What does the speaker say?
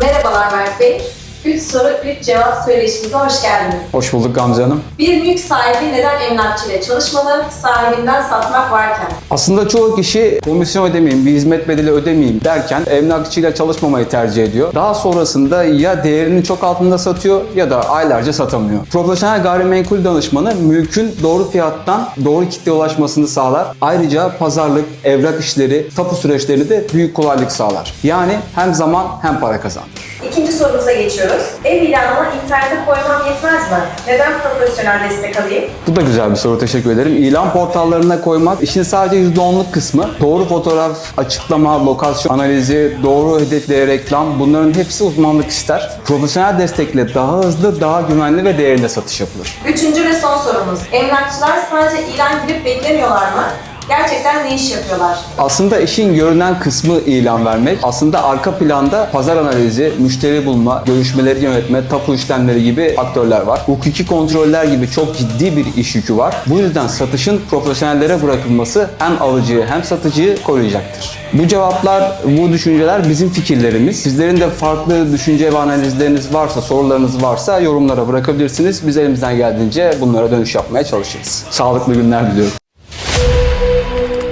Merhabalar Mert Bey. 3 soru 3 cevap söyleşimize hoş geldiniz. Hoş bulduk Gamze Hanım. Bir mülk sahibi neden emlakçıyla çalışmalı, sahibinden satmak varken? Aslında çoğu kişi komisyon ödemeyeyim, bir hizmet bedeli ödemeyeyim derken emlakçıyla çalışmamayı tercih ediyor. Daha sonrasında ya değerinin çok altında satıyor ya da aylarca satamıyor. Profesyonel gayrimenkul danışmanı mülkün doğru fiyattan doğru kitleye ulaşmasını sağlar. Ayrıca pazarlık, evrak işleri, tapu süreçlerini de büyük kolaylık sağlar. Yani hem zaman hem para kazandırır. İkinci sorumuza geçiyoruz. Ev ilanına internete koymam yetmez mi? Neden profesyonel destek alayım? Bu da güzel bir soru teşekkür ederim. İlan portallarına koymak işin sadece %10'luk kısmı. Doğru fotoğraf, açıklama, lokasyon analizi, doğru hedeflere reklam bunların hepsi uzmanlık ister. Profesyonel destekle daha hızlı, daha güvenli ve değerli satış yapılır. Üçüncü ve son sorumuz. Emlakçılar sadece ilan girip beklemiyorlar mı? Gerçekten ne iş yapıyorlar? Aslında işin görünen kısmı ilan vermek. Aslında arka planda pazar analizi, müşteri bulma, görüşmeleri yönetme, tapu işlemleri gibi faktörler var. Hukuki kontroller gibi çok ciddi bir iş yükü var. Bu yüzden satışın profesyonellere bırakılması hem alıcıyı hem satıcıyı koruyacaktır. Bu cevaplar, bu düşünceler bizim fikirlerimiz. Sizlerin de farklı düşünce ve analizleriniz varsa, sorularınız varsa yorumlara bırakabilirsiniz. Biz elimizden geldiğince bunlara dönüş yapmaya çalışırız. Sağlıklı günler diliyorum. Thank you.